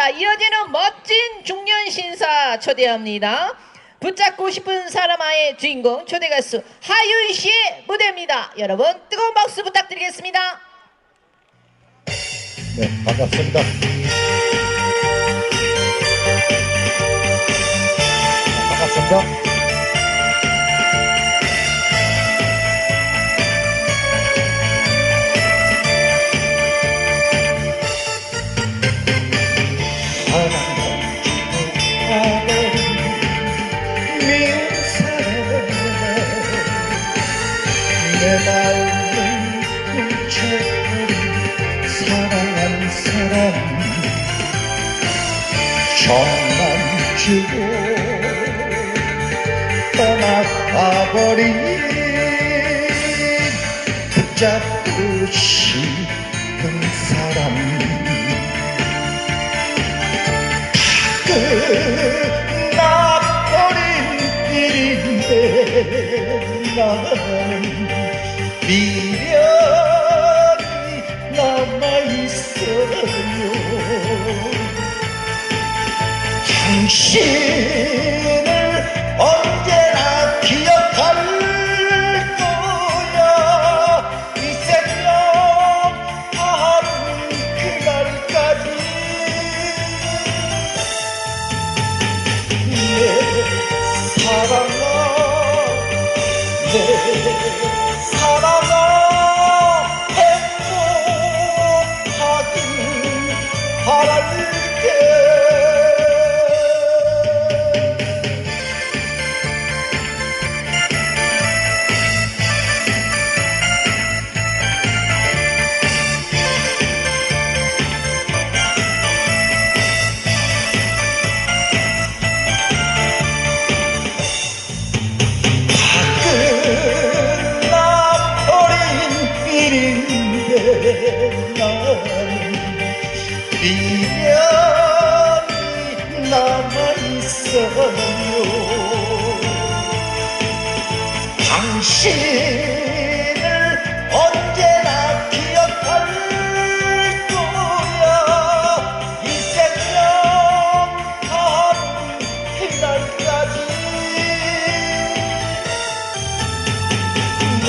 자, 이어지는 멋진 중년 신사 초대합니다. 붙잡고 싶은 사람아의 주인공 초대 가수 하윤 씨의 무대입니다. 여러분 뜨거운 박수 부탁드리겠습니다. 네, 반갑습니다. 반갑습니다. 미운 사람 내 마음을 훔쳐버린 사랑한 사람 정만 주고 떠나가버린 붙잡고 싶은 사람. 끝 나는 미련이 남아있어요. 당신 미련이 남아있어요. 당신을 언제나 기억할 거야. 이 생명 다하는 그날까지. 내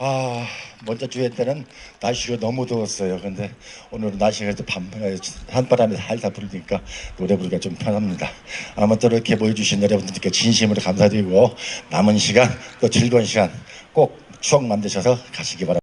아 먼저 주회 때는 날씨가 너무 더웠어요. 근데 오늘은 날씨가 한바람에 살살 불으니까 노래 부르기가 좀 편합니다. 아무튼 이렇게 보여주신 여러분들께 진심으로 감사드리고 남은 시간 또 즐거운 시간 꼭 추억 만드셔서 가시기 바랍니다